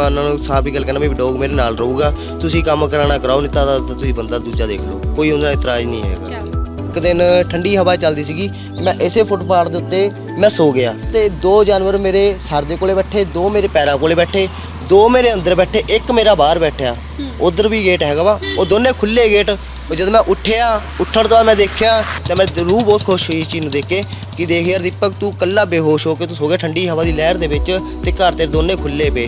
ਮੈਂ ਉਹਨਾਂ ਨੂੰ ਸਾਫ਼ ਹੀ ਗੱਲ ਕਹਿਣਾ ਵੀ ਡੌਗ ਮੇਰੇ ਨਾਲ ਰਹੂਗਾ। ਤੁਸੀਂ ਕੰਮ ਕਰਾਣਾ ਕਰਾਓ ਨਹੀਂ ਤਾਂ ਤਾਂ ਤੁਸੀਂ ਬੰਦਾ ਦੂਜਾ ਦੇਖ ਲਓ। ਕੋਈ ਉਹਨਾਂ ਦਾ ਇਤਰਾਜ਼ ਨਹੀਂ ਹੈਗਾ। ਇੱਕ ਦਿਨ ਠੰਡੀ ਹਵਾ ਚੱਲਦੀ ਸੀਗੀ ਮੈਂ ਇਸੇ ਫੁੱਟਪਾਥ ਦੇ ਉੱਤੇ ਮੈਂ ਸੋ ਗਿਆ ਤੇ ਦੋ ਜਾਨਵਰ ਮੇਰੇ ਸਰ ਦੇ ਕੋਲੇ ਬੈਠੇ ਦੋ ਮੇਰੇ ਪੈਰਾਂ ਕੋਲੇ ਬੈਠੇ ਦੋ ਮੇਰੇ ਅੰਦਰ ਬੈਠੇ ਇੱਕ ਮੇਰਾ ਬਾਹਰ ਬੈਠਿਆ। ਉਧਰ ਵੀ ਗੇਟ ਹੈਗਾ ਵਾ ਉਹ ਦੋਨੇ ਖੁੱਲੇ ਗੇਟ ਉਹ ਜਦੋਂ ਮੈਂ ਉੱਠਿਆ ਉੱਠਣ ਤੋਂ ਬਾਅਦ ਮੈਂ ਦੇਖਿਆ ਤਾਂ ਮੈਂ ਰੂਹ ਬਹੁਤ ਖੁਸ਼ ਹੋਈ ਇਸ ਚੀਜ਼ ਨੂੰ ਦੇਖ ਕੇ ਕਿ ਦੇਖ ਯਾਰ ਦੀਪਕ ਤੂੰ ਕੱਲਾ ਬੇਹੋਸ਼ ਹੋ ਕੇ ਤੂੰ ਸੋ ਗਿਆ ਠੰਡੀ ਹਵਾ ਦੀ ਲਹਿਰ ਦੇ ਵਿੱਚ ਤੇ ਘਰ ਤੇ ਦੋਨੇ ਖੁੱਲੇ ਪਏ।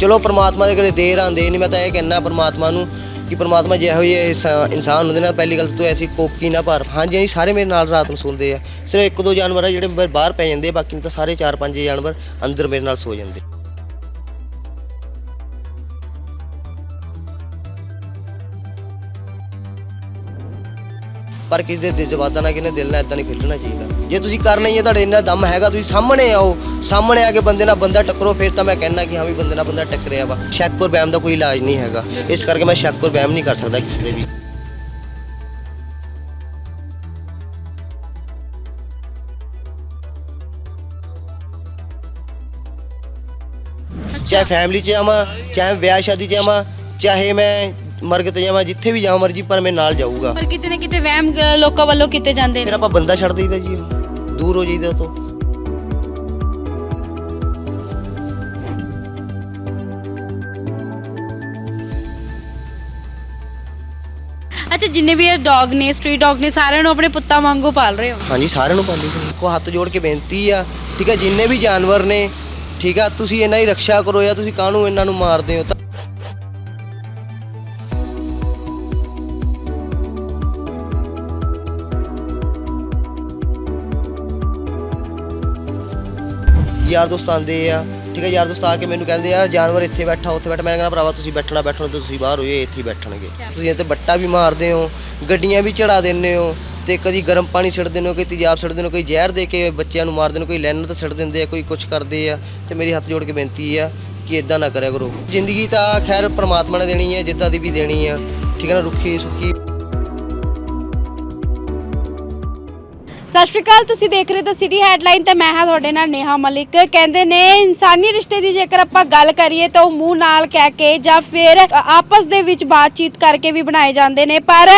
ਚਲੋ ਪ੍ਰਮਾਤਮਾ ਦੇ ਕਦੇ ਦੇਰ ਆਂਦੇ ਨਹੀਂ ਮੈਂ ਤਾਂ ਇਹ ਕਹਿਣਾ ਪ੍ਰਮਾਤਮਾ ਨੂੰ ਕਿ ਪ੍ਰਮਾਤਮਾ ਜਿਹੋ ਜਿਹੇ ਇਨਸਾ- ਇਨਸਾਨ ਹੁੰਦੇ ਨੇ ਪਹਿਲੀ ਗੱਲ ਤੋਂ ਐਸੀ ਕੋਕੀ ਨਾ ਭਰ। ਹਾਂਜੀ ਹਾਂਜੀ ਸਾਰੇ ਮੇਰੇ ਨਾਲ ਰਾਤ ਨੂੰ ਸੌਂਦੇ ਆ। ਸਿਰਫ ਇੱਕ ਦੋ ਜਾਨਵਰ ਆ ਜਿਹੜੇ ਬਾਹਰ- ਬਾਹਰ ਪੈ ਜਾਂਦੇ ਆ, ਬਾਕੀ ਤਾਂ ਸਾਰੇ ਚਾਰ ਪੰਜ ਜਾਨਵਰ ਅੰਦਰ ਮੇਰੇ ਨਾਲ ਸੋ ਜਾਂਦੇ ਪਰ ਕਿਸੇ ਦੇ ਦਿਲ 'ਚ ਵਾਦਾ ਨਾ ਕਿਨੇ ਦਿਲ ਨਾਲ ਇਦਾਂ ਨਹੀਂ ਖੇਡਣਾ ਚਾਹੀਦਾ। ਜੇ ਤੁਸੀਂ ਕਰਨਾ ਹੀ ਹੈ ਤੁਹਾਡੇ ਇੰਨਾ ਦਮ ਹੈਗਾ ਤੁਸੀਂ ਸਾਹਮਣੇ ਆਓ ਸਾਹਮਣੇ ਆ ਕੇ ਬੰਦੇ ਨਾਲ ਬੰਦਾ ਟੱਕਰੋ ਫਿਰ ਤਾਂ ਮੈਂ ਕਹਿਣਾ ਕਿ ਹਾਂ ਵੀ ਬੰਦੇ ਨਾਲ ਬੰਦਾ ਟੱਕਰਿਆ ਵਾ। ਸ਼ੱਕ ਔਰ ਵਹਿਮ ਦਾ ਕੋਈ ਇਲਾਜ ਨਹੀਂ ਹੈਗਾ। ਇਸ ਕਰਕੇ ਮੈਂ ਸ਼ੱਕ ਔਰ ਵਹਿਮ ਨਹੀਂ ਕਰ ਸਕਦਾ ਕਿਸੇ ਦੇ ਵੀ। ਚਾਹੇ ਫੈਮਿਲੀ 'ਚ ਜਾਵਾਂ ਚਾਹੇ ਵਿਆਹ ਸ਼ਾਦੀ 'ਚ ਜਾਵਾਂ ਚਾਹੇ ਮੈਂ ਮਰਗ ਤੇ ਜਾਵਾਂ ਜਿੱਥੇ ਵੀ ਜਾਵਾਂ ਮਰਜ਼ੀ ਪਰ ਮੈਂ ਨਾਲ ਜਾਊਗਾ। ਪਰ ਕਿਤੇ ਨਾ ਕਿਤੇ ਵਹਿਮ ਗ- ਲੋਕਾਂ ਵੱਲੋਂ ਕੀਤੇ ਜਾਂਦੇ ਫਿਰ ਨੇ ਆਪਾਂ ਬੰਦਾ ਛੱਡ ਦਈਦਾ ਜੀ ਉਹ। ਦੂਰ ਹੋ ਜਾਈਦਾ ਤੋਂ। ਅੱਛਾ ਜਿੰਨੇ ਵੀ ਇਹ ਡੌਗ ਨੇ ਸਟਰੀਟ ਡੌਗ ਨੇ ਸਾਰਿਆਂ ਨੂੰ ਆਪਣੇ ਪੁੱਤਾਂ ਵਾਂਗੂ ਪਾਲ ਰਹੇ ਹੋ? ਹਾਂਜੀ ਸਾਰਿਆਂ ਨੂੰ ਪਾਲੀ ਕੋ ਹੱਥ ਜੋੜ ਕੇ ਬੇਨਤੀ ਆ। ਠੀਕ ਹੈ ਜਿੰਨੇ ਵੀ ਜਾਨਵਰ ਨੇ ਠੀਕ ਆ ਤੁਸੀਂ ਇਹਨਾਂ ਦੀ ਰੱਖਿਆ ਕਰੋ ਜਾਂ ਤੁਸੀਂ ਕਾਹਨੂੰ ਇਹਨਾਂ ਨੂੰ ਮਾਰਦੇ ਹੋ? ਤਾਂ ਯਾਰ ਦੋਸਤ ਆਂਦੇ ਆ। ਠੀਕ ਹੈ ਯਾਰ ਦੋਸਤ ਆ ਕੇ ਮੈਨੂੰ ਕਹਿੰਦੇ ਯਾਰ ਜਾਨਵਰ ਇੱਥੇ ਬੈਠਾ ਉੱਥੇ ਬੈਠਾ। ਮੈਂ ਕਹਿੰਦਾ ਭਰਾਵਾ ਤੁਸੀਂ ਬੈਠਣਾ ਬੈਠਣਾ ਤੇ ਤੁਸੀਂ ਬਾਹਰ ਹੋਏ ਇੱਥੇ ਹੀ ਬੈਠਣਗੇ। ਤੁਸੀਂ ਇੱਥੇ ਬੱਟਾ ਵੀ ਮਾਰਦੇ ਹੋ ਗੱਡੀਆਂ ਵੀ ਚੜਾ ਦਿੰਦੇ ਹੋ ਤੇ ਕਦੀ ਗਰਮ ਪਾਣੀ ਛੱਡ ਦਿੰਦੇ ਹੋ ਕਦੀ ਤੇਜ਼ਾਬ ਛੱਡ ਦਿੰਦੇ ਹੋ ਕੋਈ ਜ਼ਹਿਰ ਦੇ ਕੇ ਬੱਚਿਆਂ ਨੂੰ ਮਾਰ ਦਿੰਦੇ ਹੋ ਕੋਈ ਲੈਣਰ ਤਾਂ ਛੱਡ ਦਿੰਦੇ ਆ ਕੋਈ ਕੁਝ ਕਰਦੇ ਆ ਤੇ ਮੇਰੀ ਹੱਥ ਜੋੜ ਕੇ ਬੇਨਤੀ ਆ ਕਿ ਇਦਾਂ ਨਾ ਕਰਿਆ ਕਰੋ। ਜ਼ਿੰਦਗੀ ਤਾਂ ਖੈਰ ਪ੍ਰਮਾਤਮਾ ਨੇ ਦੇਣੀ ਹੈ ਜਿੱਦਾਂ ਦੀ ਵੀ ਦੇਣੀ ਆ। ਠੀਕ ਹੈ ਨਾ ਰੁੱਖੀ ਸੁੱਕੀ ਸਤਿ ਸ਼੍ਰੀ ਅਕਾਲ, ਤੁਸੀਂ ਦੇਖ ਰਹੇ ਹੋ ਤਾਂ ਸਿਟੀ ਹੈਡਲਾਈਨ ਤੇ ਮੈਂ ਹਾਂ ਤੁਹਾਡੇ ਨਾਲ ਨੇਹਾ ਮਲਿਕ। ਕਹਿੰਦੇ ਨੇ, ਇਨਸਾਨੀ ਰਿਸ਼ਤੇ ਦੀ ਜੇਕਰ ਆਪਾਂ ਗੱਲ ਕਰੀਏ ਤਾਂ ਉਹ ਮੂੰਹ ਨਾਲ ਕਹਿ ਕੇ ਜਾਂ ਫਿਰ ਆਪਸ ਦੇ ਵਿੱਚ ਬਾਤਚੀਤ ਕਰਕੇ ਵੀ ਬਣਾਏ ਜਾਂਦੇ ਨੇ। ਪਰ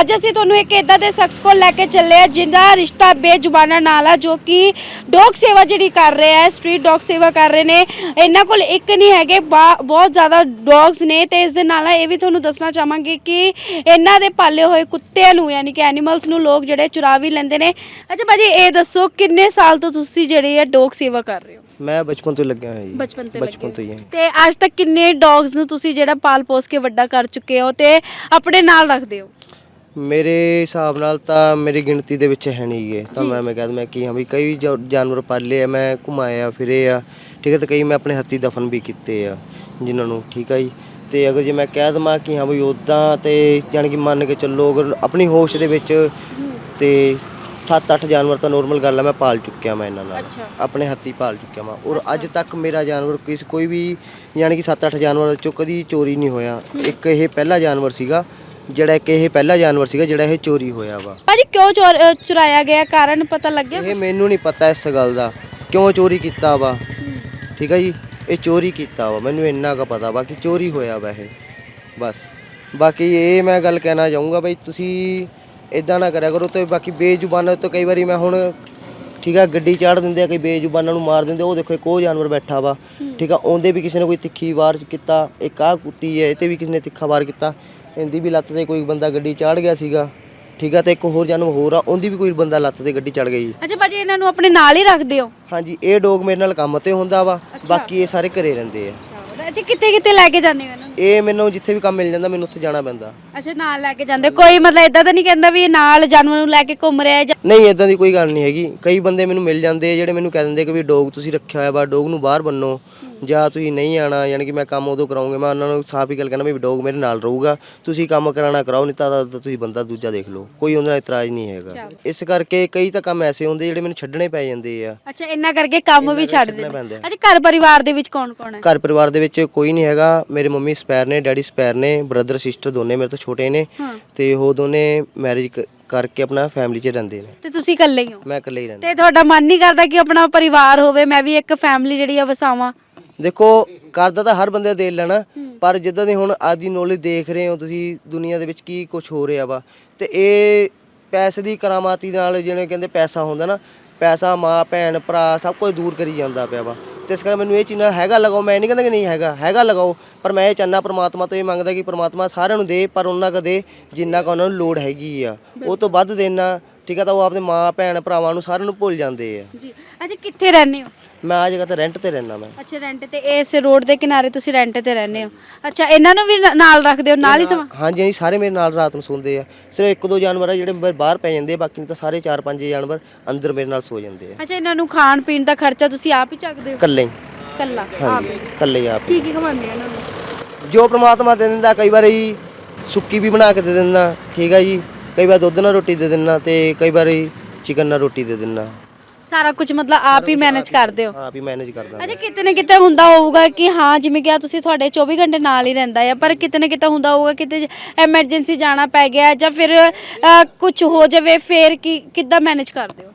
ਅੱਜ ਅਸੀਂ ਤੁਹਾਨੂੰ ਇੱਕ ਇਦਾਂ ਦੇ ਸ਼ਖਸ ਕੋਲ ਲੈ ਕੇ ਚੱਲੇ ਆ ਜਿਹਦਾ ਰਿਸ਼ਤਾ ਬੇਜ਼ੁਬਾਨਾਂ ਨਾਲ ਆ, ਜੋ ਕਿ ਡੌਗ ਸੇਵਾ ਜਿਹੜੀ ਕਰ ਰਿਹਾ ਹੈ ਸਟਰੀਟ ਡੌਗ ਸੇਵਾ ਕਰ ਰਹੇ ਨੇ। ਇਹਨਾਂ ਕੋਲ ਇੱਕ ਨਹੀਂ ਹੈਗੇ, ਬਾ- ਬਹੁਤ ਜ਼ਿਆਦਾ ਡੌਗਸ ਨੇ ਤੇ ਇਸ ਦੇ ਨਾਲ ਨਾਲ ਇਹ ਵੀ ਤੁਹਾਨੂੰ ਦੱਸਣਾ ਚਾਹਾਂਗੇ ਕਿ ਇਹਨਾਂ ਦੇ ਪਾਲੇ ਹੋਏ ਕੁੱਤਿਆਂ ਨੂੰ, ਯਾਨੀ ਕਿ ਐਨੀਮਲਸ ਨੂੰ ਲੋਕ ਜਿਹੜੇ ਚੁਰਾ ਵੀ ਲੈਂਦੇ ਨੇ ਅੱਛਾ ਭਾਜੀ ਇਹ ਦੱਸੋ ਕਿੰਨੇ ਸਾਲ ਤੋਂ ਤੁਸੀਂ ਜਿਹੜੇ ਆ ਡੌਗ ਸੇਵਾ ਕਰ ਰਹੇ ਹੋ? ਮੈਂ ਬਚਪਨ ਤੋਂ ਹੀ ਲੱਗਿਆ ਹੋਇਆ ਜੀ। ਬਚਪਨ ਤੋਂ ਬਚਪਨ ਲੱਗੇ ਤੋਂ ਹੀ ਹਾਂ। ਤੇ ਅੱਜ ਤੱਕ ਕਿੰਨੇ ਡੌਗਸ ਨੂੰ ਤੁਸੀਂ ਜਿਹੜਾ ਪਾਲ ਪੋਸ ਕੇ ਵੱਡਾ ਕਰ ਚੁੱਕੇ ਹੋ ਤੇ ਆਪਣੇ ਨਾਲ ਰੱਖਦੇ ਹੋ? ਮੇਰੇ ਹਿਸਾਬ ਨਾਲ ਤਾਂ ਮੇਰੀ ਗਿਣਤੀ ਦੇ ਵਿੱਚ ਹੈ ਨਹੀਂ ਗੇ। ਤਾਂ ਮੈਂ ਮੈਂ ਕਹਿੰਦਾ ਮੈਂ ਕਿ ਹਾਂ ਵੀ ਕਈ ਜਾ- ਜਾਨਵਰ ਪਾਲੇ ਆ ਮੈਂ ਘੁਮਾਇਆ ਫਿਰੇ ਆ। ਠੀਕ ਹੈ ਤੇ ਕਈ ਮੈਂ ਆਪਣੇ ਹੱਥੀ ਦਫਨ ਵੀ ਕੀਤੇ ਆ ਜਿਨ੍ਹਾਂ ਨੂੰ। ਠੀਕ ਹੈ ਜੀ। ਤੇ ਅਗਰ ਜੇ ਮੈਂ ਕਹਿ ਦਵਾਂ ਕਿ ਹਾਂ ਵੀ ਉਦਾਂ ਤੇ ਜਾਣੀ ਕਿ ਮੰਨ ਕੇ ਚੱਲੋ ਅਗਰ ਆਪਣੀ ਹੋਸ਼ ਦੇ ਵਿੱਚ ਤੇ 7-8 ਜਾਨਵਰ ਤਾਂ ਨੋਰਮਲ ਗੱਲ ਆ ਮੈਂ ਪਾਲ ਚੁੱਕਿਆ ਮੈਂ ਇਹਨਾਂ ਨਾਲ। ਅੱਛਾ। ਆਪਣੇ ਹੱਥੀ ਪਾਲ ਚੁੱਕਿਆ ਮੈਂ। ਔਰ ਅੱਜ ਤੱਕ ਮੇਰਾ ਜਾਨਵਰ ਕਿਸ ਕੋਈ ਵੀ ਯਾਨੀ ਕਿ 7-8 ਜਾਨਵਰਾਂ ਚੋਂ ਕਦੀ ਚੋਰੀ ਨਹੀਂ ਹੋਇਆ। ਇੱਕ ਇਹ ਪਹਿਲਾ ਜਾਨਵਰ ਸੀਗਾ ਜਿਹੜਾ ਇੱਕ ਇਹ ਪਹਿਲਾ ਜਾਨਵਰ ਸੀਗਾ ਜਿਹੜਾ ਇਹ ਚੋਰੀ ਹੋਇਆ ਵਾ। ਭਾਜੀ ਕਿਉਂ ਚੋਰ- ਅ, ਚੁਰਾਇਆ ਗਿਆ? ਕਾਰਨ ਪਤਾ ਲੱਗਿਆ ਇਹ ਮੈਨੂੰ ਨਹੀਂ ਪਤਾ ਇਸ ਗੱਲ ਦਾ। ਕਿਉਂ ਚੋਰੀ ਕੀਤਾ ਵਾ? ਠੀਕ ਹੈ ਜੀ? ਇਹ ਚੋਰੀ ਕੀਤਾ ਵਾ। ਮੈਨੂੰ ਇੰਨਾ ਕੁ ਪਤਾ ਵਾ ਕਿ ਚੋਰੀ ਹੋਇਆ ਵਾ ਇਹ। ਬਸ। ਬਾਕੀ ਇਹ ਮੈਂ ਗੱਲ ਕਹਿਣਾ ਚਾਹੂੰਗਾ ਬਈ ਤੁਸੀਂ ਇਦਾਂ ਨਾ ਕਰਿਆ ਕਰੋ ਤੇ ਬਾਕੀ ਬੇਜ਼ੁਬਾਨਾਂ ਤੋਂ ਕਈ ਵਾਰੀ ਮੈਂ ਹੁਣ ਠੀਕ ਆ ਗੱਡੀ ਚਾੜ ਦਿੰਦੇ ਆ ਕਈ ਬੇਜ਼ੁਬਾਨਾਂ ਨੂੰ ਮਾਰ ਦਿੰਦੇ ਉਹ ਦੇਖੋ ਇੱਕ ਉਹ ਜਾਨਵਰ ਬੈਠਾ ਵਾ ਠੀਕ ਆ ਉਹਦੇ ਵੀ ਕਿਸੇ ਨੇ ਕੋਈ ਤਿੱਖੀ ਵਾਰ ਕੀਤਾ ਇੱਕ ਆਹ ਕੁੱਤੀ ਹੈ ਇਹ ਤੇ ਵੀ ਕਿਸੇ ਨੇ ਤਿੱਖਾ ਵਾਰ ਕੀਤਾ ਇਹਦੀ ਵੀ ਲੱਤ ਤੇ ਕੋਈ ਬੰਦਾ ਗੱਡੀ ਚਾੜ ਗਿਆ ਸੀਗਾ ਠੀਕ ਆ ਤੇ ਇੱਕ ਹੋਰ ਜਾਨਵਰ ਹੋਰ ਆ ਉਹਦੀ ਵੀ ਕੋਈ ਬੰਦਾ ਲੱਤ ਤੇ ਗੱਡੀ ਚੜ ਗਈ ਅੱਛਾ ਭਾਜੀ ਇਹਨਾਂ ਨੂੰ ਆਪਣੇ ਨਾਲ ਹੀ ਰੱਖਦੇ ਹੋ? ਹਾਂਜੀ ਇਹ ਡੋਗ ਮੇਰੇ ਨਾਲ ਕੰਮ ਤੇ ਹੁੰਦਾ ਵਾ ਬਾਕੀ ਇਹ ਸਾਰੇ ਘਰੇ ਰਹਿੰਦੇ ਆ। ਅੱਛਾ ਕਿੱਥੇ ਕਿੱਥੇ ਲੈ ਕੇ ਜਾਂਦੇ ਹੋ ਇਹਨਾਂ ਨੂੰ? ਇਹ ਮੈਨੂੰ ਜਿੱਥੇ ਵੀ ਕੰਮ ਮਿਲ ਜਾਂਦਾ ਮੈਨੂੰ ਉੱਥੇ ਜਾਣਾ ਪੈਂਦਾ। ਅੱਛਾ ਨਾਲ ਲੈ ਕੇ ਜਾਂਦੇ ਕੋਈ ਮਤਲਬ ਇਦਾਂ ਤਾਂ ਨਹੀਂ ਕਹਿੰਦਾ ਵੀ ਇਹ ਨਾਲ ਜਾਨਵਰ ਨੂੰ ਲੈ ਕੇ ਘੁੰਮ ਰਿਹਾ ਹੈ ਜਾਂ ਨਹੀਂ ਇਦਾਂ ਦੀ ਕੋਈ ਗੱਲ ਨਹੀਂ ਹੈਗੀ। ਕਈ ਬੰਦੇ ਮੈਨੂੰ ਮਿਲ ਜਾਂਦੇ ਆ ਜਿਹੜੇ ਮੈਨੂੰ ਕਹਿ ਦਿੰਦੇ ਕਿ ਵੀ ਡੋਗ ਤੁਸੀਂ ਰੱਖਿਆ ਹੋਇਆ ਵਾ ਡੋਗ ਨੂੰ ਬਾਹਰ ਬੰਨੋ। ਜਾਂ ਤੁਸੀਂ ਨਹੀਂ ਆਣਾ ਯਾਨੀ ਕਿ ਮੈਂ ਕੰਮ ਉਦੋਂ ਕਰਾਉਂਗਾ ਮੈਂ ਉਹਨਾਂ ਨੂੰ ਸਾਫ਼ ਹੀ ਗੱਲ ਕਹਿਣਾ ਵੀ ਡੋਗ ਮੇਰੇ ਨਾਲ ਰਹੂਗਾ ਤੁਸੀਂ ਕੰਮ ਕਰਾਣਾ ਕਰਾਓ ਨਹੀਂ ਤਾਂ ਤਾਂ ਤੁਸੀਂ ਬੰਦਾ ਦੂਜਾ ਦੇਖ ਲਓ ਕੋਈ ਉਹਨਾਂ ਦਾ ਇਤਰਾਜ਼ ਨਹੀਂ ਹੈਗਾ। ਇਸ ਕਰਕੇ ਕਈ ਤਾਂ ਕੰਮ ਐਸੇ ਹੁੰਦੇ ਜਿਹੜੇ ਮੈਨੂੰ ਛੱਡਣੇ ਪੈ ਜਾਂਦੇ ਆ। ਅੱਛਾ ਇੰਨਾ ਕਰਕੇ ਕੰਮ ਵੀ ਛੱਡ ਦਿੰਦੇ। ਅੱਛਾ ਘਰ ਪਰਿਵਾਰ ਦੇ ਵਿੱਚ ਕੌਣ ਕੌਣ ਹੈ? ਘਰ ਪਰਿਵਾਰ ਦੇ ਵਿੱਚ ਕੋਈ ਨਹੀਂ ਹੈਗਾ ਮੇਰੇ ਮੰਮੀ ਸਪੈਰ ਨੇ ਡੈਡੀ ਸਪੈਰ ਨੇ ਬ੍ਰਦਰ ਸਿਸਟਰ ਦੋਨੇ ਮੇਰੇ ਤੋਂ ਛੋਟੇ ਨੇ ਤੇ ਉਹ ਦੋਨੇ ਮੈਰਿਜ ਕਰਕੇ ਆਪਣਾ ਫੈਮਿਲੀ 'ਚ ਰਹਿੰਦੇ ਨੇ। ਤੇ ਤੁਸੀਂ ਇਕੱਲੇ ਹੀ ਹੋ? ਮੈਂ ਇਕੱਲੇ ਹੀ ਰਹਿੰਦਾ। ਤੇ ਤੁਹਾਡਾ ਮਨ ਨਹੀਂ ਕਰਦਾ ਕਿ ਆਪਣਾ ਪਰਿਵਾਰ ਹੋਵੇ ਮੈਂ ਵੀ ਇੱਕ ਫੈਮਿਲੀ ਜਿਹੜੀ ਆ ਵਸਾਵਾਂ। ਦੇਖੋ, ਕਰਦਾ ਤਾਂ ਹਰ ਬੰਦੇ ਦਾ ਦਿਲ ਲੈਣਾ ਪਰ ਜਿੱਦਾਂ ਦੀ ਹੁਣ ਅੱਜ ਦੀ ਨੌਲੇਜ ਦੇਖ ਰਹੇ ਹੋ ਤੁਸੀਂ ਦੁਨੀਆ ਦੇ ਵਿੱਚ ਕੀ ਕੁਝ ਹੋ ਰਿਹਾ ਵਾ, ਤੇ ਇਹ ਪੈਸੇ ਦੀ ਕਰਾਮਾਤੀ ਨਾਲ ਜਿਵੇਂ ਕਹਿੰਦੇ ਪੈਸਾ ਹੁੰਦਾ ਨਾ, ਪੈਸਾ ਮਾਂ, ਭੈਣ, ਭਰਾ ਸਭ ਕੁਝ ਦੂਰ ਕਰੀ ਜਾਂਦਾ ਪਿਆ ਵਾ। ਤੇ ਇਸ ਕਰਕੇ ਮੈਨੂੰ ਇਹ ਚੀਜ਼ਾਂ ਹੈਗਾ ਲਗਾਓ, ਮੈਂ ਨਹੀਂ ਕਹਿੰਦਾ ਕਿ ਨਹੀਂ ਹੈਗਾ ਹੈਗਾ ਲਗਾਓ, ਪਰ ਮੈਂ ਇਹ ਚਾਹੁੰਦਾ ਪ੍ਰਮਾਤਮਾ ਤੋਂ ਇਹ ਮੰਗਦਾ ਕਿ ਪ੍ਰਮਾਤਮਾ ਸਾਰਿਆਂ ਨੂੰ ਦੇ, ਪਰ ਉਹਨਾਂ ਕੁ ਦੇ ਜਿੰਨਾ ਕੁ ਉਹਨਾਂ ਨੂੰ ਲੋੜ ਹੈਗੀ ਆ। ਉਹ ਤੋਂ ਵੱਧ ਦੇਣਾ ਠੀਕ ਆ, ਤਾਂ ਉਹ ਆਪਣੇ ਮਾਂ, ਭੈਣ, ਭਰਾਵਾਂ ਨੂੰ ਸਾਰਿਆਂ ਨੂੰ ਭੁੱਲ ਜਾਂਦੇ ਆ। ਜੀ ਅੱਛਾ ਕਿੱਥੇ ਰਹਿੰਦੇ ਹੋ? ਮੈਂ ਆ ਜਗ੍ਹਾ ਤੇ ਰੈਂਟ ਤੇ ਰਹਿਣਾ ਮੈਂ। ਅੱਛਾ ਰੈਂਟ ਤੇ। ਇਸ ਰੋਡ ਦੇ ਕਿਨਾਰੇ ਤੁਸੀਂ ਰੈਂਟ ਤੇ ਰਹਿੰਦੇ ਹੋ। ਅੱਛਾ ਇਹਨਾਂ ਨੂੰ ਵੀ ਨ- ਨਾਲ ਰੱਖਦੇ ਹੋ ਨਾਲ ਹੀ ਸਮਾਂ? ਹਾਂਜੀ ਹਾਂਜੀ ਸਾਰੇ ਮੇਰੇ ਨਾਲ ਰਾਤ ਨੂੰ ਸੌਂਦੇ ਆ। ਸਿਰਫ ਇੱਕ ਦੋ ਜਾਨਵਰ ਆ ਜਿਹੜੇ ਬ- ਬਾਹਰ ਪੈ ਜਾਂਦੇ ਆ ਬਾਕੀ ਤਾਂ ਸਾਰੇ ਚਾਰ ਪੰਜ ਜਾਨਵਰ ਅੰਦਰ ਮੇਰੇ ਨਾਲ ਸੋ ਜਾਂਦੇ ਆ। ਅੱਛਾ ਇਹਨਾਂ ਨੂੰ ਖਾਣ ਪੀਣ ਦਾ ਖਰਚਾ ਤੁਸੀਂ ਆਪ ਹੀ ਚੱਕਦੇ ਹੋ? ਇਕੱਲੇ ਹੀ। ਕੱਲਾ ਆਪ ਹਾਂਜੀ ਇਕੱਲੇ ਹੀ ਆਪ ਕੀ ਕੀ ਖਵਾਉਂਦੇ ਆ ਇਹਨਾਂ ਨੂੰ? ਜੋ ਪ੍ਰਮਾਤਮਾ ਦੇ ਦਿੰਦਾ ਕਈ ਵਾਰੀ ਸੁੱਕੀ ਵੀ ਬਣਾ ਕੇ ਦੇ ਦਿੰਦਾ। ਠੀਕ ਆ ਜੀ ਕਈ ਵਾਰ ਦੁੱਧ ਨਾਲ ਰੋਟੀ ਦੇ ਦਿੰਦਾ ਤੇ ਕਈ ਵਾਰੀ ਚਿਕਨ ਨਾਲ ਰੋਟੀ ਦੇ ਦਿੰਦਾ। ਸਾਰਾ ਕੁਝ ਮਤਲਬ ਆਪ ਹੀ ਮੈਨੇਜ ਕਰਦੇ ਹੋ? ਆਪ ਹੀ ਮੈਨੇਜ ਕਰਦਾ ਅੱਛਾ ਕਿਤੇ ਨਾ ਕਿਤੇ ਹੁੰਦਾ ਹੋਊਗਾ ਕਿ ਹਾਂ ਜਿਵੇਂ ਕਿ ਆ ਤੁਸੀਂ ਤੁਹਾਡੇ 24 ਘੰਟੇ ਨਾਲ ਹੀ ਰਹਿੰਦਾ ਹੈ ਪਰ ਕਿਤੇ ਨਾ ਕਿਤੇ ਹੁੰਦਾ ਹੋਊਗਾ ਕਿਤੇ ਐਮਰਜੈਂਸੀ ਜਾਣਾ ਪੈ ਗਿਆ ਜਾਂ ਫਿਰ ਕੁਝ ਹੋ ਜਾਵੇ ਫਿਰ ਕੀ ਕਿੱਦਾਂ ਮੈਨੇਜ ਕਰਦੇ ਹੋ?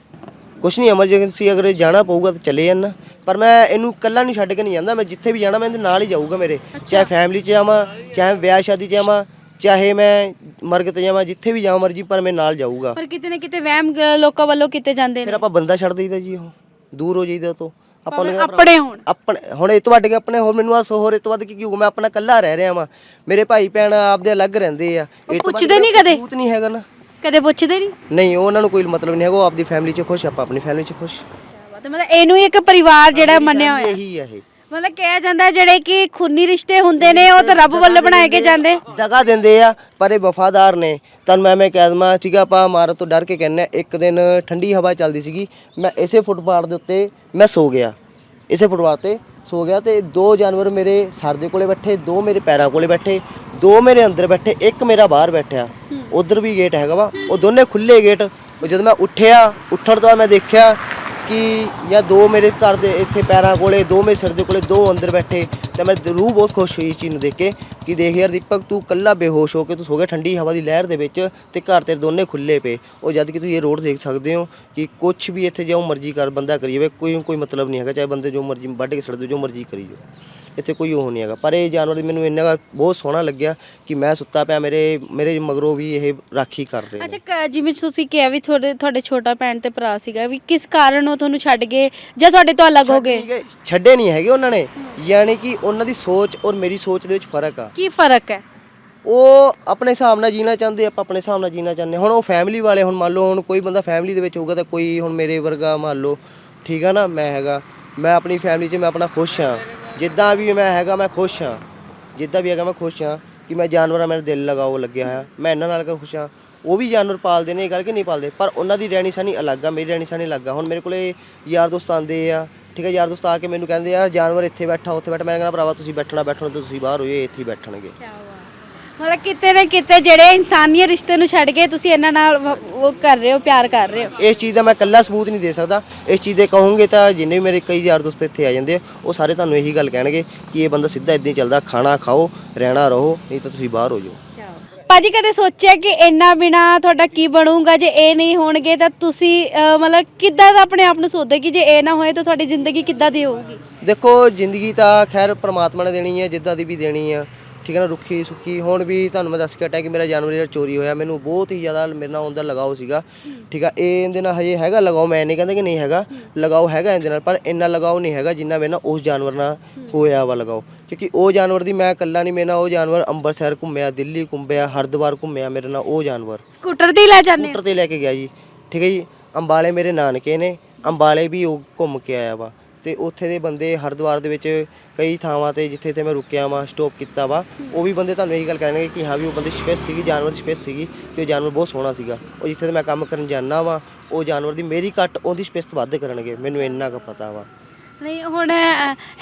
ਕੁਛ ਨਹੀਂ ਐਮਰਜੈਂਸੀ ਅਗਰ ਜਾਣਾ ਪਊਗਾ ਤਾਂ ਚਲੇ ਜਾਣਾ ਪਰ ਮੈਂ ਇਹਨੂੰ ਇਕੱਲਾ ਨਹੀਂ ਛੱਡ ਕੇ ਨਹੀਂ ਜਾਂਦਾ ਮੈਂ ਜਿੱਥੇ ਵੀ ਜਾਣਾ ਮੈਂ ਇਹਦੇ ਨਾਲ ਹੀ ਜਾਊਗਾ ਮੇਰੇ। ਚਾਹੇ ਫੈਮਿਲੀ 'ਚ ਜਾਵਾਂ ਚਾਹੇ ਵਿਆਹ ਸ਼ਾਦੀ 'ਚ ਜਾਵਾਂ ਚਾਹੇ ਮੈਂ ਮਰਗ ਤੇ ਜਾਵਾਂ ਜਿੱਥੇ ਵੀ ਜਾਵਾਂ ਮਰਜ਼ੀ ਪਰ ਮੈਂ ਨਾਲ ਜਾਊਗਾ। ਪਰ ਕਿਤੇ ਨਾ ਕਿਤੇ ਵਹਿਮ ਗ- ਲੋਕਾਂ ਵੱਲੋਂ ਕੀਤੇ ਜਾਂਦੇ ਫਿਰ ਨੇ ਆਪਾਂ ਬੰਦਾ ਛੱਡ ਦਈਦਾ ਜੀ ਉਹ। ਦੂਰ ਹੋ ਜਾਈਦਾ ਤੋਂ। ਆਪਾਂ ਨੂੰ ਭਾਵੇਂ ਆਪਣੇ ਹੋਣ। ਆਪਣੇ ਹੁਣ ਇਹ ਤੋਂ ਕੇ ਆਪਣੇ ਹੋਰ ਮੈਨੂੰ ਆ ਹੋਰ ਇਹ ਤੋਂ ਵੱਧ ਕੀ ਕਿਉਂ? ਮੈਂ ਆਪਣਾ ਇਕੱਲਾ ਰਹਿ ਰਿਹਾ ਵਾਂ। ਮੇਰੇ ਭਾਈ ਭੈਣ ਆਪਦੇ ਅਲੱਗ ਰਹਿੰਦੇ ਆ। ਇਹ ਤੋਂ ਵੱਧ ਪੁੱਛਦੇ ਨਹੀਂ ਕਦੇ? ਸਬੂਤ ਨਹੀਂ ਹੈਗਾ ਨਾ। ਕਦੇ ਪੁੱਛਦੇ ਨਹੀਂ ਨਹੀਂ ਉਹਨਾਂ ਨੂੰ ਕੋਈ ਮਤਲਬ ਨਹੀਂ ਹੈਗਾ। ਉਹ ਆਪਦੀ ਫੈਮਿਲੀ 'ਚ ਖੁਸ਼ ਆਪਾਂ ਆਪਣੀ ਫੈਮਿਲੀ 'ਚ ਖੁਸ਼। ਮਤਲਬ ਇਹਨੂੰ ਹੀ ਇੱਕ ਪਰਿਵਾਰ ਜਿਹੜਾ ਮੰਨਿਆ ਹੋਇਆ। ਇਹੀ ਹੈ ਇਹ। ਮਤਲਬ ਕਿਹਾ ਜਾਂਦਾ ਜਿਹੜੇ ਕਿ ਖੂਨੀ ਰਿਸ਼ਤੇ ਹੁੰਦੇ ਨੇ ਉਹ ਤਾਂ ਰੱਬ ਵੱਲੋਂ ਬਣਾਏ ਕੇ ਜਾਂਦੇ। ਦਗਾ ਦਿੰਦੇ ਆ ਪਰ ਇਹ ਵਫਾਦਾਰ ਨੇ। ਤੁਹਾਨੂੰ ਮੈਂ ਮੈਂ ਕਹਿ ਦਵਾਂ ਠੀਕ ਆ ਆਪਾਂ ਮਾਰਨ ਤੋਂ ਡਰ ਕੇ ਕਹਿੰਨੇ ਇੱਕ ਦਿਨ ਠੰਡੀ ਹਵਾ ਚੱਲਦੀ ਸੀਗੀ। ਮੈਂ ਇਸੇ ਫੁੱਟਪਾਥ ਦੇ ਉੱਤੇ ਮੈਂ ਸੋ ਗਿਆ। ਇਸੇ ਫੁੱਟਪਾਥ ਤੇ ਸੋ ਗਿਆ ਤੇ ਦੋ ਜਾਨਵਰ ਮੇਰੇ ਸਰ ਦੇ ਕੋਲੇ ਬੈਠੇ ਦੋ ਮੇਰੇ ਪੈਰਾਂ ਕੋਲੇ ਬੈਠੇ ਦੋ ਮੇਰੇ ਅੰਦਰ ਬੈਠੇ ਇੱਕ ਮੇਰਾ ਬਾਹਰ ਬੈਠਿਆ। ਉਧਰ ਵੀ ਗੇਟ ਹੈਗਾ ਵਾ ਉਹ ਦੋਨੇ ਖੁੱਲੇ ਗੇਟ ਉਹ ਜਦੋਂ ਮੈਂ ਉੱਠਿਆ ਉੱਠਣ ਤੋਂ ਬਾਅਦ ਮੈਂ ਦੇਖਿਆ ਕਿ ਜਾਂ ਦੋ ਮੇਰੇ ਘਰ ਦੇ ਇੱਥੇ ਪੈਰਾਂ ਕੋਲੇ, ਦੋ ਮੇਰੇ ਸਿਰ ਦੇ ਕੋਲੇ, ਦੋ ਅੰਦਰ ਬੈਠੇ, ਤਾਂ ਮੈਂ ਰੂਹ ਬਹੁਤ ਖੁਸ਼ ਹੋਈ ਇਸ ਚੀਜ਼ ਨੂੰ ਦੇਖ ਕੇ। ਕਿ ਦੇਖ ਯਾਰ ਦੀਪਕ ਤੂੰ ਕੱਲਾ ਬੇਹੋਸ਼ ਹੋ ਕੇ ਤੂੰ ਸੋ ਗਿਆ ਠੰਡੀ ਹਵਾ ਦੀ ਲਹਿਰ ਦੇ ਵਿੱਚ ਤੇ ਘਰ ਤੇਰੇ ਦੋਨੇ ਖੁੱਲੇ ਪਏ। ਉਹ ਜਦ ਕਿ ਤੁਸੀਂ ਇਹ ਰੋਡ ਦੇਖ ਸਕਦੇ ਹੋ ਕਿ ਕੁਝ ਵੀ ਇੱਥੇ ਜੋ ਮਰਜ਼ੀ ਕਰ ਬੰਦਾ ਕਰੀ ਜਾਵੇ ਕੋਈ ਕੋਈ ਮਤਲਬ ਨਹੀਂ ਹੈਗਾ ਚਾਹੇ ਬੰਦੇ ਜੋ ਮਰਜ਼ੀ ਵੱਢ ਕੇ ਸੜ ਦਿਓ ਜੋ ਮਰਜ਼ੀ ਕਰੀ ਜਾਓ। ਇੱਥੇ ਕੋਈ ਉਹ ਨਹੀਂ ਹੈਗਾ। ਪਰ ਇਹ ਜਾਨਵਰ ਮੈਨੂੰ ਇੰਨਾ ਬਹੁਤ ਸੋਹਣਾ ਲੱਗਿਆ ਕਿ ਮੈਂ ਸੁੱਤਾ ਪਿਆ ਮੇਰੇ ਮੇਰੇ ਮਗਰੋਂ ਵੀ ਇਹ ਰਾਖੀ ਕਰ ਰਹੇ ਅੱਛਾ ਕ- ਜਿਵੇਂ ਤੁਸੀਂ ਕਿਹਾ ਵੀ ਤੁਹਾਡੇ ਤੁਹਾਡੇ ਛੋਟਾ ਭੈਣ ਤੇ ਭਰਾ ਸੀਗਾ ਵੀ ਕਿਸ ਕਾਰਨ ਉਹ ਤੁਹਾਨੂੰ ਛੱਡ ਗਏ ਜਾਂ ਤੁਹਾਡੇ ਤੋਂ ਅਲੱਗ ਹੋ ਗਏ? ਠੀਕ ਹੈ, ਛੱਡੇ ਨਹੀਂ ਹੈਗੇ ਉਹਨਾਂ ਨੇ। ਯਾਨੀ ਕਿ ਉਹਨਾਂ ਦੀ ਸੋਚ ਔਰ ਮੇਰੀ ਸੋਚ ਦੇ ਵਿੱਚ ਫ਼ਰਕ ਆ। ਕੀ ਫ਼ਰਕ ਹੈ? ਉਹ ਆਪਣੇ ਹਿਸਾਬ ਨਾਲ ਜੀਣਾ ਚਾਹੁੰਦੇ, ਆਪਾਂ ਆਪਣੇ ਹਿਸਾਬ ਨਾਲ ਜੀਣਾ ਚਾਹੁੰਦੇ ਹੁਣ ਉਹ ਫੈਮਿਲੀ ਵਾਲੇ, ਹੁਣ ਮੰਨ ਲਓ, ਹੁਣ ਕੋਈ ਬੰਦਾ ਫੈਮਿਲੀ ਦੇ ਵਿੱਚ ਹੋਊਗਾ ਤਾਂ ਕੋਈ ਹੁਣ ਮੇਰੇ ਵਰਗਾ ਮੰਨ ਲਓ, ਠੀਕ ਆ ਨਾ, ਮੈਂ ਹੈਗਾ। ਮੈਂ ਆਪਣੀ ਫੈਮਿਲੀ 'ਚ ਮੈਂ ਆਪਣਾ ਖੁਸ਼ ਹਾਂ। ਜਿੱਦਾਂ ਵੀ ਮੈਂ ਹੈਗਾ, ਮੈਂ ਖੁਸ਼ ਹਾਂ। ਜਿੱਦਾਂ ਵੀ ਹੈਗਾ, ਮੈਂ ਖੁਸ਼ ਹਾਂ ਕਿ ਮੈਂ ਜਾਨਵਰਾਂ ਮੇਰਾ ਦਿਲ ਲਗਾਓ ਲੱਗਿਆ ਹੋਇਆ। ਮੈਂ ਇਹਨਾਂ ਨਾਲ ਕਰ ਖੁਸ਼ ਹਾਂ? ਉਹ ਵੀ ਜਾਨਵਰ ਪਾਲਦੇ ਨੇ, ਇਹ ਗੱਲ ਕਿ ਨਹੀਂ ਪਾਲਦੇ? ਪਰ ਉਹਨਾਂ ਦੀ ਰਹਿਣੀ ਸਹਿਣੀ ਅਲੱਗ ਆ, ਮੇਰੀ ਰਹਿਣੀ ਸਹਿਣੀ ਅਲੱਗ ਆ। ਹੁਣ ਮੇਰੇ ਕੋਲੇ ਯਾਰ ਦੋਸਤ ਆਉਂਦੇ ਆ ਠੀਕ ਹੈ ਯਾਰ ਦੋਸਤ ਆ ਕੇ ਮੈਨੂੰ ਕਹਿੰਦੇ ਯਾਰ ਜਾਨਵਰ ਇੱਥੇ ਬੈਠਾ ਉੱਥੇ ਬੈਠਾ। ਮੈਂ ਕਹਿੰਦਾ ਭਰਾਵਾ ਤੁਸੀਂ ਬੈਠਣਾ ਬੈਠਣਾ ਤੇ ਤੁਸੀਂ ਬਾਹਰ ਹੋਈਏ ਇੱਥੇ ਹੀ ਬੈਠਣਗੇ। ਮਤਲਬ ਕਿਤੇ ਨਾ ਕਿਤੇ ਜਿਹੜੇ ਇਨਸਾਨੀਅਤ ਰਿਸ਼ਤੇ ਨੂੰ ਛੱਡ ਕੇ ਤੁਸੀਂ ਇਹਨਾਂ ਨਾਲ ਵ- ਉਹ ਕਰ ਰਹੇ ਹੋ ਪਿਆਰ ਕਰ ਰਹੇ ਹੋ। ਇਸ ਚੀਜ਼ ਦਾ ਮੈਂ ਇਕੱਲਾ ਸਬੂਤ ਨਹੀਂ ਦੇ ਸਕਦਾ। ਇਸ ਚੀਜ਼ ਦੇ ਕਹੋਗੇ ਤਾਂ ਜਿੰਨੇ ਵੀ ਮੇਰੇ ਕਈ ਯਾਰ ਦੋਸਤ ਇੱਥੇ ਆ ਜਾਂਦੇ ਆ ਉਹ ਸਾਰੇ ਤੁਹਾਨੂੰ ਇਹੀ ਗੱਲ ਕਹਿਣਗੇ ਕਿ ਇਹ ਬੰਦਾ ਸਿੱਧਾ ਇਦਾਂ ਹੀ ਚੱਲਦਾ ਖਾਣਾ ਖਾਓ ਰਹਿਣਾ ਰਹੋ ਨਹੀਂ ਤਾਂ ਤੁਸੀਂ ਬਾਹਰ ਹੋ ਜਾਓ। ਭਾਜੀ ਕਦੇ ਸੋਚਿਆ ਕਿ ਇੰਨਾ ਬਿਨਾ ਤੁਹਾਡਾ ਕੀ ਬਣੂਗਾ? ਜੇ ਇਹ ਨਹੀਂ ਹੋਣਗੇ ਤਾਂ ਤੁਸੀਂ ਅਹ, ਮਤਲਬ ਕਿੱਦਾਂ ਦਾ ਆਪਣੇ ਆਪ ਨੂੰ ਸੋਚਦੇ ਕਿ ਜੇ ਇਹ ਨਾ ਹੋਏ ਤਾਂ ਤੁਹਾਡੀ ਜ਼ਿੰਦਗੀ ਕਿੱਦਾਂ ਦੀ ਹੋਊਗੀ? ਦੇਖੋ ਜ਼ਿੰਦਗੀ ਤਾਂ ਖੈਰ ਪ੍ਰਮਾਤਮਾ ਨੇ ਦੇਣੀ ਹੈ ਜਿੱਦਾਂ ਦੀ ਵੀ ਦੇਣੀ ਆ। ਠੀਕ ਹੈ ਨਾ ਰੁੱਖੀ ਸੁੱਕੀ ਹੁਣ ਵੀ ਤੁਹਾਨੂੰ ਮੈਂ ਦੱਸ ਕੇ ਹਟਿਆ ਕਿ ਮੇਰਾ ਜਾਨਵਰ ਜਿਹੜਾ ਚੋਰੀ ਹੋਇਆ। ਮੈਨੂੰ ਬਹੁਤ ਹੀ ਜ਼ਿਆਦਾ ਮੇਰੇ ਨਾਲ ਉਹਦਾ ਲਗਾਓ ਸੀਗਾ। ਠੀਕ ਆ ਇਹ ਇਹਦੇ ਨਾਲ ਹਜੇ ਹੈਗਾ ਲਗਾਓ ਮੈਂ ਨਹੀਂ ਕਹਿੰਦਾ ਕਿ ਨਹੀਂ ਹੈਗਾ। ਲਗਾਓ ਹੈਗਾ ਇਹਦੇ ਨਾਲ ਪਰ ਇੰਨਾ ਲਗਾਓ ਨਹੀਂ ਹੈਗਾ ਜਿੰਨਾ ਮੇਰੇ ਨਾਲ ਉਸ ਜਾਨਵਰ ਨਾਲ ਹੋਇਆ ਵਾ ਲਗਾਓ। ਕਿਉਂਕਿ ਉਹ ਜਾਨਵਰ ਦੀ ਮੈਂ ਇਕੱਲਾ ਨਹੀਂ ਮੇਰੇ ਨਾਲ ਉਹ ਜਾਨਵਰ ਅੰਮ੍ਰਿਤਸਰ ਘੁੰਮਿਆ ਦਿੱਲੀ ਘੁੰਮਿਆ ਹਰਿਦੁਆਰ ਘੁੰਮਿਆ ਮੇਰੇ ਨਾਲ ਉਹ ਜਾਨਵਰ। ਸਕੂਟਰ ਤੇ ਹੀ ਲੈ ਜਾਂਦੇ ਹੋ? ਸਕੂਟਰ ਤੇ ਲੈ ਕੇ ਗਿਆ ਜੀ। ਠੀਕ ਹੈ ਜੀ ਅੰਬਾਲੇ ਮੇਰੇ ਨਾਨਕੇ ਨੇ ਅੰਬਾਲੇ ਵੀ ਉਹ ਘੁੰਮ ਕੇ ਆਇਆ ਵਾ। ਤੇ ਉੱਥੇ ਦੇ ਬੰਦੇ ਹਰਿਦੁਆਰ ਦੇ ਵਿੱਚ ਕਈ ਥਾਵਾਂ ਤੇ ਜਿੱਥੇ ਤੇ ਮੈਂ ਰੁਕਿਆ ਵਾਂ ਸਟਾਪ ਕੀਤਾ ਵਾ ਉਹ ਵੀ ਬੰਦੇ ਤੁਹਾਨੂੰ ਇਹੀ ਗੱਲ ਕਰਨਗੇ ਕਿ ਹਾਂ ਵੀ ਉਹ ਬੰਦੇ ਸਪੇਸ ਸੀਗੀ ਜਾਨਵਰ ਦੀ ਸਪੇਸ ਸੀਗੀ ਕਿ ਉਹ ਜਾਨਵਰ ਬਹੁਤ ਸੋਹਣਾ ਸੀਗਾ। ਉਹ ਜਿੱਥੇ ਤੇ ਮੈਂ ਕੰਮ ਕਰਨ ਜਾਂਦਾ ਵਾਂ ਉਹ ਜਾਨਵਰ ਦੀ ਮੇਰੀ ਘੱਟ ਉਹਦੀ ਸਪੇਸ ਵੱਧ ਕਰਨਗੇ ਮੈਨੂੰ ਇੰਨਾ ਕੁ ਪਤਾ ਵਾ। ਨਹੀਂ ਹੁਣ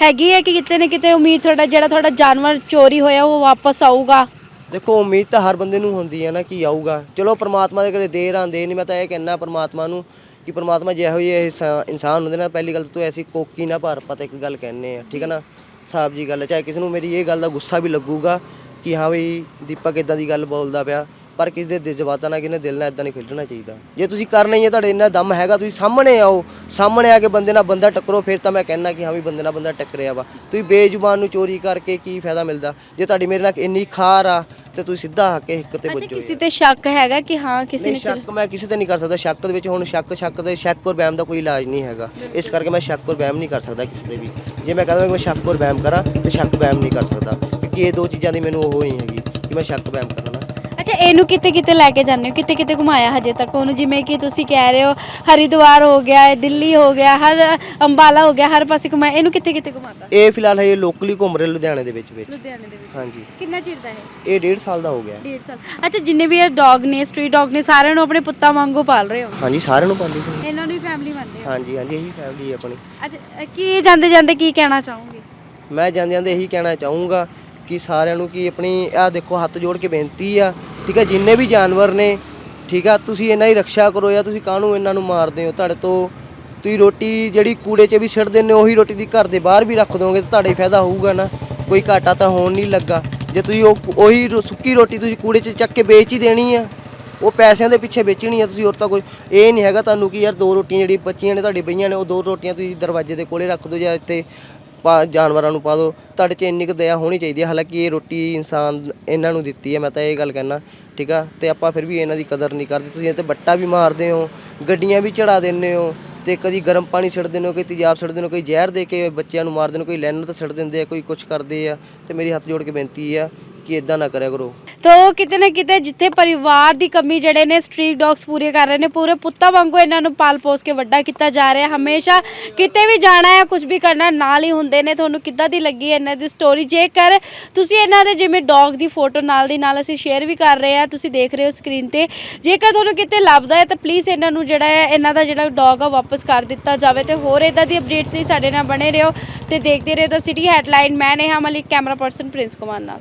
ਹੈਗੀ ਹੈ ਕਿ ਕਿਤੇ ਨਾ ਕਿਤੇ ਉਮੀਦ ਤੁਹਾਡਾ ਜਿਹੜਾ ਤੁਹਾਡਾ ਜਾਨਵਰ ਚੋਰੀ ਹੋਇਆ ਉਹ ਵਾਪਸ ਆਊਗਾ? ਦੇਖੋ ਉਮੀਦ ਤਾਂ ਹਰ ਬੰਦੇ ਨੂੰ ਹੁੰਦੀ ਹੈ ਨਾ ਕਿ ਆਊਗਾ। ਚਲੋ ਪ੍ਰਮਾਤਮਾ ਦੇ ਘਰੇ ਦੇਰ ਆਂਦੇ ਨਹੀਂ ਮੈਂ ਤਾਂ ਇਹ ਕਹਿਣਾ ਪ੍ਰਮਾਤਮਾ ਨੂੰ ਕਿ ਪਰਮਾਤਮਾ ਜਿਹੋ ਜਿਹੇ ਇਨਸਾ- ਇਨਸਾਨ ਹੁੰਦੇ ਨਾ, ਪਹਿਲੀ ਗੱਲ ਤਾਂ ਤੂੰ ਐਸੀ ਕੋਕੀ ਨਾ ਭਰ ਪਤਾ ਇੱਕ ਗੱਲ ਕਹਿੰਦੇ ਆ, ਠੀਕ ਹੈ ਨਾ? ਸਾਹਿਬ ਜੀ ਗੱਲ ਹੈ ਚਾਹੇ ਕਿਸੇ ਨੂੰ ਮੇਰੀ ਇਹ ਗੱਲ ਦਾ ਗੁੱਸਾ ਵੀ ਲੱਗੂਗਾ ਕਿ ਹਾਂ ਬਈ ਦੀਪਕ ਇਦਾਂ ਦੀ ਗੱਲ ਬੋਲਦਾ ਪਿਆ ਪਰ ਕਿਸੇ ਦੇ ਜਜ਼ਬਾਤਾਂ ਨਾਲ ਕਿਨੇ ਦਿਲ ਨਾਲ ਇਦਾਂ ਨਹੀਂ ਖੇਡਣਾ ਚਾਹੀਦਾ। ਜੇ ਤੁਸੀਂ ਕਰਨਾ ਹੀ ਹੈ ਤੁਹਾਡੇ ਇੰਨਾ ਦਮ ਹੈਗਾ ਤੁਸੀਂ ਸਾਹਮਣੇ ਆਓ ਸਾਹਮਣੇ ਆ ਕੇ ਬੰਦੇ ਨਾਲ ਬੰਦਾ ਟੱਕਰੋ ਫਿਰ ਤਾਂ ਮੈਂ ਕਹਿਣਾ ਕਿ ਹਾਂ ਵੀ ਬੰਦੇ ਨਾਲ ਬੰਦਾ ਟੱਕਰਿਆ ਵਾ। ਤੁਸੀਂ ਬੇਜ਼ੁਬਾਨ ਨੂੰ ਚੋਰੀ ਕਰਕੇ ਕੀ ਫਾਇਦਾ ਮਿਲਦਾ? ਜੇ ਤੁਹਾਡੀ ਮੇਰੇ ਨਾਲ ਇੰਨੀ ਖਾਰ ਆ ਤੇ ਤੁਸੀਂ ਸਿੱਧਾ ਆ ਕੇ ਇੱਕ ਤੇ ਵੱਜੋ ਕਿਸੇ ਤੇ ਸ਼ੱਕ ਹੈਗਾ ਕਿ ਹਾਂ ਕਿਸੇ ਨੇ ਸ਼ੱਕ ਮੈਂ ਕਿਸੇ ਤੇ ਨਹੀਂ ਕਰ ਸਕਦਾ। ਸ਼ੱਕ ਦੇ ਵਿੱਚ ਹੁਣ ਸ਼ੱਕ ਸ਼ੱਕ ਦੇ ਸ਼ੱਕ ਔਰ ਵਹਿਮ ਦਾ ਕੋਈ ਇਲਾਜ ਨਹੀਂ ਹੈਗਾ। ਇਸ ਕਰਕੇ ਮੈਂ ਸ਼ੱਕ ਔਰ ਵਹਿਮ ਨਹੀਂ ਕਰ ਸਕਦਾ ਕਿਸੇ ਤੇ ਵੀ। ਜੇ ਮੈਂ ਕਹਦਾ ਕਿ ਮੈਂ ਸ਼ੱਕ ਔਰ ਵਹਿਮ ਕਰਾਂ ਤੇ ਸ਼ੱਕ ਵਹਿਮ ਨਹੀਂ ਕਰ ਸਕਦਾ। ਕਿਉਂਕਿ ਇਹ ਦੋ ਚੀਜ਼ਾਂ ਦੀ ਮੈਨੂੰ ਉਹ ਨਹੀਂ ਹੈਗੀ ਕਿ ਮੈਂ ਸ਼ੱਕ ਵਹਿਮ ਅੱਛਾ ਇਹਨੂੰ ਕਿਤੇ ਕਿਤੇ ਲੈ ਕੇ ਜਾਂਦੇ ਹੋ? ਕਿਤੇ ਕਿਤੇ ਘੁਮਾਇਆ ਹਜੇ ਤੱਕ? ਉਹਨੂੰ ਜਿਵੇਂ ਕਿ ਤੁਸੀਂ ਕਹਿ ਰਹੇ ਹੋ ਹਰਿਦੁਆਰ ਹੋ ਗਿਆ ਹੈ, ਦਿੱਲੀ ਹੋ ਗਿਆ ਹਰ ਅੰਬਾਲਾ ਹੋ ਗਿਆ ਹਰ ਪਾਸੇ ਘੁਮਾਇਆ। ਇਹਨੂੰ ਕਿਤੇ ਕਿਤੇ ਘੁਮਾਤਾ? ਇਹ ਫਿਲਹਾਲ ਹੈ ਲੋਕਲੀ ਘੁੰਮ ਰਿਹਾ ਲੁਧਿਆਣੇ ਦੇ ਵਿੱਚ ਵਿੱਚ। ਲੁਧਿਆਣੇ ਦੇ ਵਿੱਚ। ਹਾਂਜੀ। ਕਿੰਨਾ ਚਿਰ ਦਾ ਹੈ? ਇਹ ਡੇਢ ਸਾਲ ਦਾ ਹੋ ਗਿਆ। ਡੇਢ ਸਾਲ। ਅੱਛਾ ਜਿੰਨੇ ਵੀ ਇਹ ਡੌਗ ਨੇ ਸਟਰੀਟ ਡੌਗ ਨੇ ਸਾਰਿਆਂ ਨੂੰ ਆਪਣੇ ਪੁੱਤਾਂ ਵਾਂਗੂ ਪਾਲ ਰਹੇ ਹੋ? ਹਾਂਜੀ ਸਾਰਿਆਂ ਨੂੰ ਪਾਲੀ ਹੋਈ। ਇਹਨਾਂ ਨੂੰ ਵੀ ਫੈਮਿਲੀ ਮੰਨਦੇ ਹੋ? ਹਾਂਜੀ ਹਾਂਜੀ ਇਹੀ ਫੈਮਿਲੀ ਹੈ ਆਪਣੀ। ਅੱਛਾ ਕੀ ਜਾਂਦੇ ਜਾਂਦੇ ਕੀ ਕਹਿਣਾ ਚਾਹੋਗੇ? ਮੈਂ ਜਾਂਦੇ ਜਾਂਦੇ ਇਹੀ ਕਹਿਣਾ ਚਾਹੂੰਗਾ ਕਿ ਸਾਰਿਆਂ ਨੂੰ ਕਿ ਆਪਣੀ ਆਹ ਦੇਖੋ ਹੱਥ ਜੋੜ ਕੇ ਬੇਨਤੀ ਆ ਠੀਕ ਹੈ, ਜਿੰਨੇ ਵੀ ਜਾਨਵਰ ਨੇ, ਠੀਕ ਆ, ਤੁਸੀਂ ਇਹਨਾਂ ਦੀ ਰੱਖਿਆ ਕਰੋ ਜਾਂ ਤੁਸੀਂ ਕਾਹਨੂੰ ਇਹਨਾਂ ਨੂੰ ਮਾਰਦੇ ਹੋ? ਤੁਹਾਡੇ ਤੋਂ ਤੁਸੀਂ ਰੋਟੀ ਜਿਹੜੀ ਕੂੜੇ 'ਚ ਵੀ ਸਿੱਟ ਦਿੰਦੇ ਹੋ ਉਹੀ ਰੋਟੀ ਦੀ ਘਰ ਦੇ ਬਾਹਰ ਵੀ ਰੱਖ ਦੋਗੇ ਤਾਂ ਤੁਹਾਡੇ ਫਾਇਦਾ ਹੋਊਗਾ ਨਾ। ਕੋਈ ਘਾਟਾ ਤਾਂ ਹੋਣ ਨਹੀਂ ਲੱਗਾ। ਜੇ ਤੁਸੀਂ ਉਹ ਉਹੀ ਰੋ- ਸੁੱਕੀ ਰੋਟੀ ਤੁਸੀਂ ਕੂੜੇ 'ਚ ਚੱਕ ਕੇ ਵੇਚ ਹੀ ਦੇਣੀ ਆ, ਉਹ ਪੈਸਿਆਂ ਦੇ ਪਿੱਛੇ ਵੇਚਣੀ ਆ, ਤੁਸੀਂ ਹੋਰ ਤਾਂ ਕੋਈ, ਇਹ ਨਹੀਂ ਹੈਗਾ ਤੁਹਾਨੂੰ ਕਿ ਯਾਰ ਦੋ ਰੋਟੀਆਂ ਜਿਹੜੀ ਬੱਚੀਆਂ ਨੇ ਤੁਹਾਡੀ ਪਈਆਂ ਨੇ, ਉਹ ਦੋ ਰੋਟੀਆਂ ਤੁਸੀਂ ਦਰਵਾਜ਼ੇ ਦੇ ਕੋਲੇ ਰੱਖ ਦਿਓ ਜਾਂ ਇੱਥੇ ਪਾ ਜਾਨਵਰਾਂ ਨੂੰ ਪਾ ਦਿਓ ਤੁਹਾਡੇ 'ਚ ਇੰਨੀ ਕੁ ਦਇਆ ਹੋਣੀ ਚਾਹੀਦੀ ਹੈ। ਹਾਲਾਂਕਿ ਇਹ ਰੋਟੀ ਇਨਸਾਨ ਇਹਨਾਂ ਨੂੰ ਦਿੱਤੀ ਹੈ, ਮੈਂ ਤਾਂ ਇਹ ਗੱਲ ਕਹਿਣਾ ਠੀਕ ਆ? ਤੇ ਆਪਾਂ ਫਿਰ ਵੀ ਇਹਨਾਂ ਦੀ ਕਦਰ ਨਹੀਂ ਕਰਦੇ। ਤੁਸੀਂ ਇਹ ਤੇ ਬੱਟਾ ਵੀ ਮਾਰਦੇ ਹੋ, ਗੱਡੀਆਂ ਵੀ ਚੜਾ ਦਿੰਦੇ ਹੋ, ਤੇ ਕਦੀ ਗਰਮ ਪਾਣੀ ਛੱਡ ਦਿੰਦੇ ਹੋ, ਕੋਈ ਤੇਜ਼ਾਬ ਛੱਡ ਦਿੰਦੇ ਹੋ, ਕੋਈ ਜ਼ਹਿਰ ਦੇ ਕੇ ਬੱਚਿਆਂ ਨੂੰ ਮਾਰ ਦਿੰਦੇ ਹੋ, ਕੋਈ ਲੈਣ ਤਾਂ ਛੱਡ ਦਿੰਦੇ ਆ, ਕੋਈ ਕੁਝ ਕਰਦੇ ਆ, ਤੇ ਮੇਰੀ ਹੱਥ ਜੋੜ ਕੇ ਬੇਨਤੀ ਆ ਕਿ ਇਦਾਂ ਨਾ ਕਰਿਆ ਕਰੋ। ਤਾਂ ਉਹ ਕਿਤੇ ਨਾ ਕਿਤੇ ਜਿੱਥੇ ਪਰਿਵਾਰ ਦੀ ਕਮੀ ਜਿਹੜੇ ਨੇ ਸਟਰੀਟ ਡੌਗਸ ਪੂਰੇ ਕਰ ਰਹੇ ਨੇ, ਪੂਰੇ ਪੁੱਤਾਂ ਵਾਂਗੂ ਇਹਨਾਂ ਨੂੰ ਪਾਲ ਪੋਸ ਕੇ ਵੱਡਾ ਕੀਤਾ ਜਾ ਰਿਹਾ। ਹਮੇਸ਼ਾ ਕਿਤੇ ਵੀ ਜਾਣਾ ਹੈ ਕੁਝ ਵੀ ਕਰਨਾ ਨਾਲ ਹੀ ਹੁੰਦੇ ਨੇ। ਤੁਹਾਨੂੰ ਕਿੱਦਾਂ ਦੀ ਲੱਗੀ ਇਹਨਾਂ ਦੀ ਸਟੋਰੀ ਜੇਕਰ ਤੁਸੀਂ ਇਹਨਾਂ ਦੇ ਜਿਵੇਂ ਡੌਗ ਦੀ ਫੋਟੋ ਨਾਲ ਦੀ ਨਾਲ ਅਸੀਂ ਸ਼ੇਅਰ ਵੀ ਕਰ ਰਹੇ ਆ ਤੁਸੀਂ ਦੇਖ ਰਹੇ ਹੋ ਸਕਰੀਨ ਤੇ। ਜੇਕਰ ਤੁਹਾਨੂੰ ਕਿਤੇ ਲੱਭਦਾ ਹੈ ਤਾਂ ਪਲੀਜ਼ ਇਹਨਾਂ ਨੂੰ ਜਿਹੜਾ ਹੈ, ਇਹਨਾਂ ਦਾ ਜਿਹੜਾ ਡੌਗ ਆ ਵਾਪਸ ਕਰ ਦਿੱਤਾ ਜਾਵੇ ਤੇ ਹੋਰ ਇਦਾਂ ਦੀ ਅਪਡੇਟਸ ਲਈ ਸਾਡੇ ਨਾਲ ਬਣੇ ਰਹੋ ਤੇ ਦੇਖਦੇ ਰਹੋ ਤਾਂ ਸਿਟੀ ਹੈਡਲਾਈਨ ਮੈਂ ਨੇਹਾ ਮਲਿਕ ਕੈਮਰਾ ਪਰਸਨ ਪ੍ਰਿੰਸ ਕੁਮਾਰ ਨਾਲ।